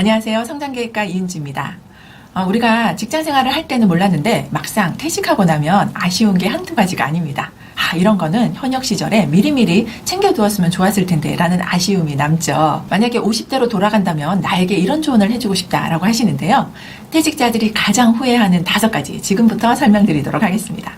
안녕하세요. 성장계획가 이은지입니다. 어, 우리가 직장 생활을 할 때는 몰랐는데 막상 퇴직하고 나면 아쉬운 게 한두 가지가 아닙니다. 아, 이런 거는 현역 시절에 미리미리 챙겨두었으면 좋았을 텐데 라는 아쉬움이 남죠. 만약에 50대로 돌아간다면 나에게 이런 조언을 해주고 싶다라고 하시는데요. 퇴직자들이 가장 후회하는 다섯 가지 지금부터 설명드리도록 하겠습니다.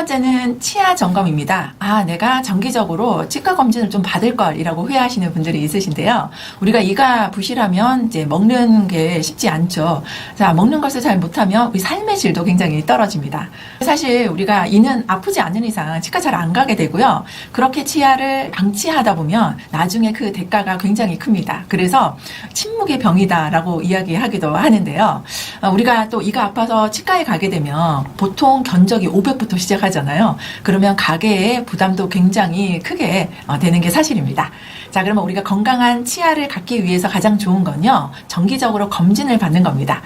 번째는 치아 점검입니다. 아, 내가 정기적으로 치과 검진을 좀 받을 걸이라고 후회하시는 분들이 있으신데요. 우리가 이가 부실하면 이제 먹는 게 쉽지 않죠. 자, 먹는 것을 잘 못하면 우리 삶의 질도 굉장히 떨어집니다. 사실 우리가 이는 아프지 않는 이상 치과 잘 안 가게 되고요. 그렇게 치아를 방치하다 보면 나중에 그 대가가 굉장히 큽니다. 그래서 침묵의 병이다라고 이야기하기도 하는데요. 어, 우리가 또 이가 아파서 치과에 가게 되면 보통 견적이 500부터 시작하 잖아요. 그러면 가게의 부담도 굉장히 크게 어, 되는 게 사실입니다. 자, 그러면 우리가 건강한 치아를 갖기 위해서 가장 좋은 건요. 정기적으로 검진을 받는 겁니다.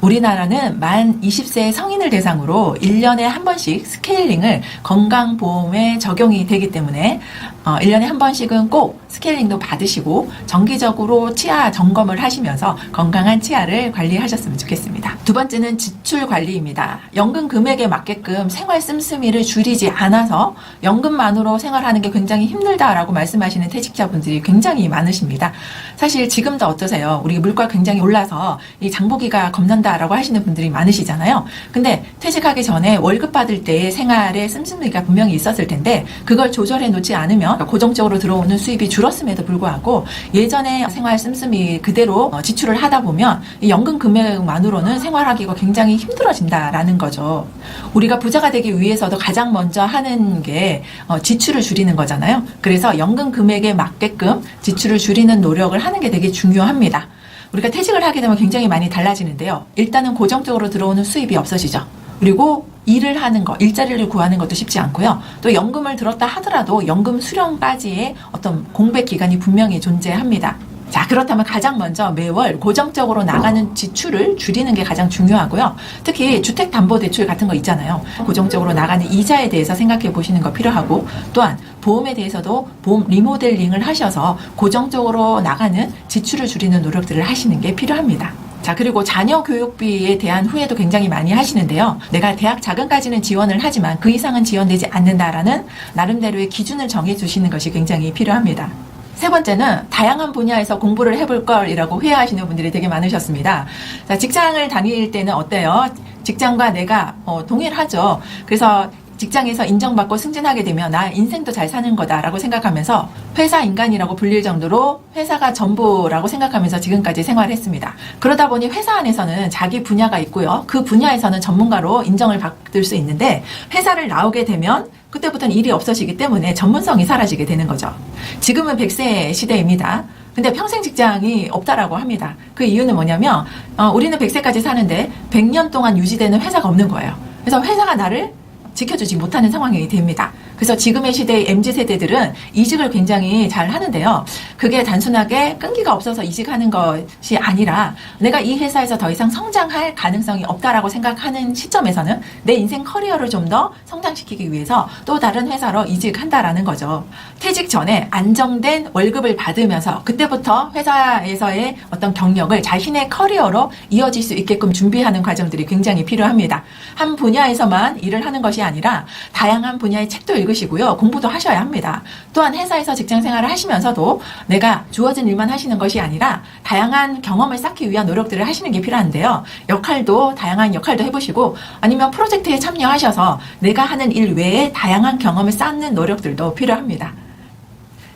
우리나라는 만 20세 성인을 대상으로 1년에 한 번씩 스케일링을 건강보험에 적용이 되기 때문에 어, 1년에 한 번씩은 꼭 스케일링도 받으시고 정기적으로 치아 점검을 하시면서 건강한 치아를 관리하셨으면 좋겠습니다. 두 번째는 지출 관리입니다. 연금 금액에 맞게끔 생활 씀씀이를 줄이지 않아서 연금만으로 생활하는 게 굉장히 힘들다라고 말씀하시는 퇴직자분들이 굉장히 많으십니다. 사실 지금도 어떠세요? 우리 물가 굉장히 올라서 이 장보기가 겁난다 라고 하시는 분들이 많으시잖아요. 근데 퇴직하기 전에 월급 받을 때 생활에 씀씀이가 분명히 있었을 텐데 그걸 조절해 놓지 않으면 고정적으로 들어오는 수입이 줄었음에도 불구하고 예전에 생활 씀씀이 그대로 어, 지출을 하다 보면 이 연금 금액만으로는 생활하기가 굉장히 힘들어진다라는 거죠. 우리가 부자가 되기 위해서도 가장 먼저 하는 게 어, 지출을 줄이는 거잖아요. 그래서 연금 금액에 맞게끔 지출을 줄이는 노력을 하는 게 되게 중요합니다. 우리가 퇴직을 하게 되면 굉장히 많이 달라지는데요. 일단은 고정적으로 들어오는 수입이 없어지죠. 그리고 일을 하는 거, 일자리를 구하는 것도 쉽지 않고요. 또 연금을 들었다 하더라도 연금 수령까지의 어떤 공백 기간이 분명히 존재합니다. 자, 그렇다면 가장 먼저 매월 고정적으로 나가는 지출을 줄이는 게 가장 중요하고요. 특히 주택담보대출 같은 거 있잖아요. 고정적으로 나가는 이자에 대해서 생각해 보시는 거 필요하고, 또한 보험에 대해서도 보험 리모델링을 하셔서 고정적으로 나가는 지출을 줄이는 노력들을 하시는 게 필요합니다. 자, 그리고 자녀 교육비에 대한 후회도 굉장히 많이 하시는데요. 내가 대학 자금까지는 지원을 하지만 그 이상은 지원되지 않는다라는 나름대로의 기준을 정해 주시는 것이 굉장히 필요합니다. 세 번째는 다양한 분야에서 공부를 해볼 걸이라고 후회하시는 분들이 되게 많으셨습니다. 자, 직장을 다닐 때는 어때요? 직장과 내가 어, 동일하죠. 그래서 직장에서 인정받고 승진하게 되면 나 인생도 잘 사는 거다라고 생각하면서 회사 인간이라고 불릴 정도로 회사가 전부라고 생각하면서 지금까지 생활했습니다. 그러다 보니 회사 안에서는 자기 분야가 있고요. 그 분야에서는 전문가로 인정을 받을 수 있는데 회사를 나오게 되면 그때부터는 일이 없어지기 때문에 전문성이 사라지게 되는 거죠. 지금은 100세 시대입니다. 근데 평생 직장이 없다라고 합니다. 그 이유는 뭐냐면 어, 우리는 100세까지 사는데 100년 동안 유지되는 회사가 없는 거예요. 그래서 회사가 나를 지켜주지 못하는 상황이 됩니다. 그래서 지금의 시대의 MZ 세대들은 이직을 굉장히 잘 하는데요. 그게 단순하게 끈기가 없어서 이직하는 것이 아니라 내가 이 회사에서 더 이상 성장할 가능성이 없다라고 생각하는 시점에서는 내 인생 커리어를 좀 더 성장시키기 위해서 또 다른 회사로 이직한다라는 거죠. 퇴직 전에 안정된 월급을 받으면서 그때부터 회사에서의 어떤 경력을 자신의 커리어로 이어질 수 있게끔 준비하는 과정들이 굉장히 필요합니다. 한 분야에서만 일을 하는 것이 아니라 다양한 분야의 책도 읽으시고요. 공부도 하셔야 합니다. 또한 회사에서 직장 생활을 하시면서도 내가 주어진 일만 하시는 것이 아니라 다양한 경험을 쌓기 위한 노력들을 하시는 게 필요한데요. 역할도 다양한 역할도 해보시고 아니면 프로젝트에 참여하셔서 내가 하는 일 외에 다양한 경험을 쌓는 노력들도 필요합니다.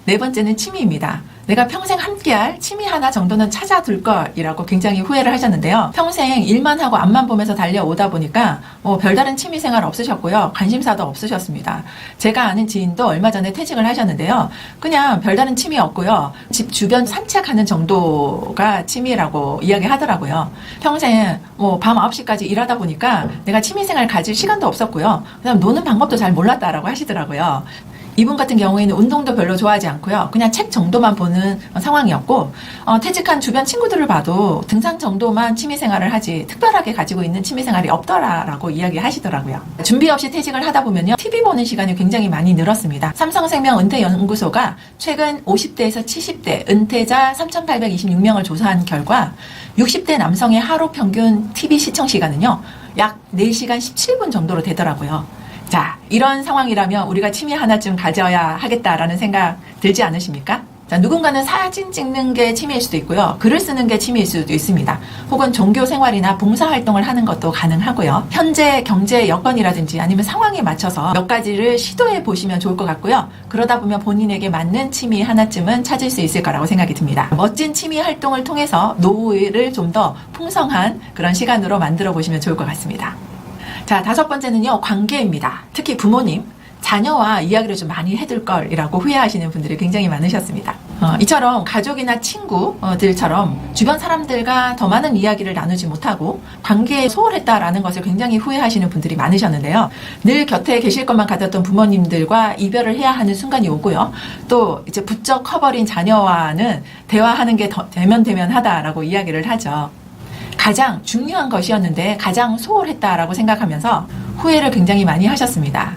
네 번째는 취미입니다. 내가 평생 함께할 취미 하나 정도는 찾아둘 걸이라고 굉장히 후회를 하셨는데요. 평생 일만 하고 앞만 보면서 달려오다 보니까 뭐 별다른 취미 생활 없으셨고요. 관심사도 없으셨습니다. 제가 아는 지인도 얼마 전에 퇴직을 하셨는데요. 그냥 별다른 취미 없고요. 집 주변 산책하는 정도가 취미라고 이야기 하더라고요. 평생 뭐 밤 9시까지 일하다 보니까 내가 취미 생활 가질 시간도 없었고요. 그다음 노는 방법도 잘 몰랐다라고 하시더라고요. 이분 같은 경우에는 운동도 별로 좋아하지 않고요. 그냥 책 정도만 보는 상황이었고, 어, 퇴직한 주변 친구들을 봐도 등산 정도만 취미생활을 하지 특별하게 가지고 있는 취미생활이 없더라라고 이야기하시더라고요. 준비 없이 퇴직을 하다 보면요. TV 보는 시간이 굉장히 많이 늘었습니다. 삼성생명 은퇴연구소가 최근 50대에서 70대 은퇴자 3,826명을 조사한 결과 60대 남성의 하루 평균 TV 시청 시간은요. 약 4시간 17분 정도로 되더라고요. 자, 이런 상황이라면 우리가 취미 하나쯤 가져야 하겠다라는 생각 들지 않으십니까? 자, 누군가는 사진 찍는 게 취미일 수도 있고요. 글을 쓰는 게 취미일 수도 있습니다. 혹은 종교 생활이나 봉사 활동을 하는 것도 가능하고요. 현재 경제 여건이라든지 아니면 상황에 맞춰서 몇 가지를 시도해 보시면 좋을 것 같고요. 그러다 보면 본인에게 맞는 취미 하나쯤은 찾을 수 있을 거라고 생각이 듭니다. 멋진 취미 활동을 통해서 노후를 좀 더 풍성한 그런 시간으로 만들어 보시면 좋을 것 같습니다. 자, 다섯 번째는요, 관계입니다. 특히 부모님, 자녀와 이야기를 좀 많이 해둘 걸이라고 후회하시는 분들이 굉장히 많으셨습니다. 어, 이처럼 가족이나 친구들처럼 주변 사람들과 더 많은 이야기를 나누지 못하고 관계에 소홀했다라는 것을 굉장히 후회하시는 분들이 많으셨는데요. 늘 곁에 계실 것만 같았던 부모님들과 이별을 해야 하는 순간이 오고요. 또 이제 부쩍 커버린 자녀와는 대화하는 게 더 대면대면하다라고 이야기를 하죠. 가장 중요한 것이었는데 가장 소홀했다라고 생각하면서 후회를 굉장히 많이 하셨습니다.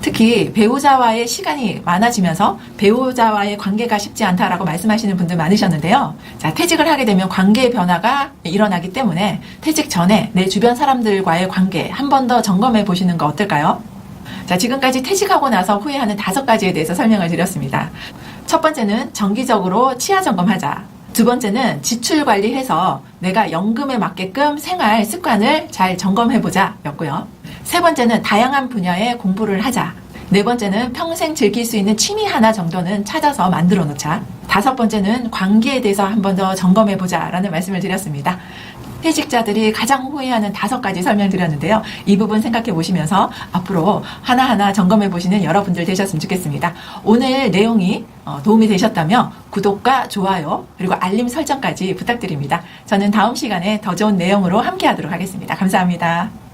특히 배우자와의 시간이 많아지면서 배우자와의 관계가 쉽지 않다라고 말씀하시는 분들 많으셨는데요. 자, 퇴직을 하게 되면 관계의 변화가 일어나기 때문에 퇴직 전에 내 주변 사람들과의 관계 한 번 더 점검해 보시는 거 어떨까요? 자, 지금까지 퇴직하고 나서 후회하는 다섯 가지에 대해서 설명을 드렸습니다. 첫 번째는 정기적으로 치아 점검하자. 두 번째는 지출 관리해서 내가 연금에 맞게끔 생활 습관을 잘 점검해보자 였고요. 세 번째는 다양한 분야의 공부를 하자. 네 번째는 평생 즐길 수 있는 취미 하나 정도는 찾아서 만들어 놓자. 다섯 번째는 관계에 대해서 한 번 더 점검해보자 라는 말씀을 드렸습니다. 퇴직자들이 가장 후회하는 다섯 가지 설명드렸는데요. 이 부분 생각해 보시면서 앞으로 하나하나 점검해 보시는 여러분들 되셨으면 좋겠습니다. 오늘 내용이 어, 도움이 되셨다면 구독과 좋아요 그리고 알림 설정까지 부탁드립니다. 저는 다음 시간에 더 좋은 내용으로 함께 하도록 하겠습니다. 감사합니다.